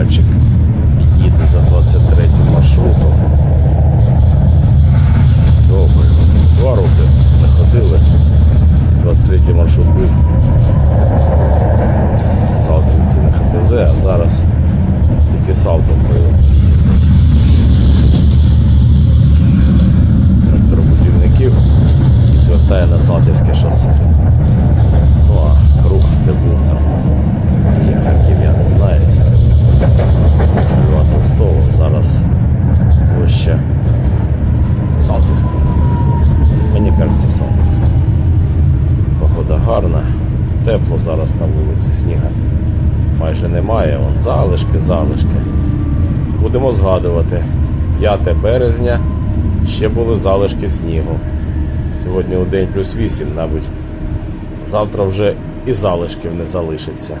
Романчик їде за 23 маршрутом. Добре. Два роки не ходили. 23 маршрут був. Салтівці на ХТЗ, а зараз тільки Салтом було. Тракторобудівників і звертає на Салтівське шосе. Гарна, тепло зараз на вулиці сніга. Майже немає, вон залишки, залишки. Будемо згадувати. 5 березня ще були залишки снігу. Сьогодні у день плюс 8, мабуть. Завтра вже і залишків не залишиться.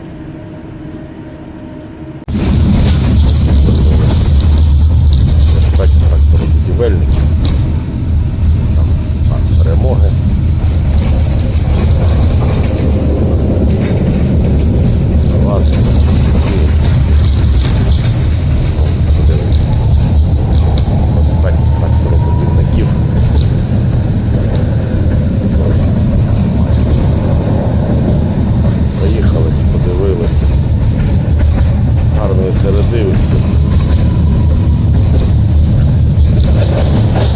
Гарної.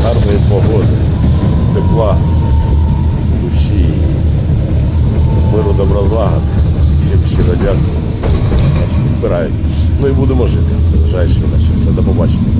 Гарної погоди, тепла, душі, миру добра злагоди. Всім щиро дякую. Вбирають. Ну і будемо жити. Бажаю, що все. До побачення.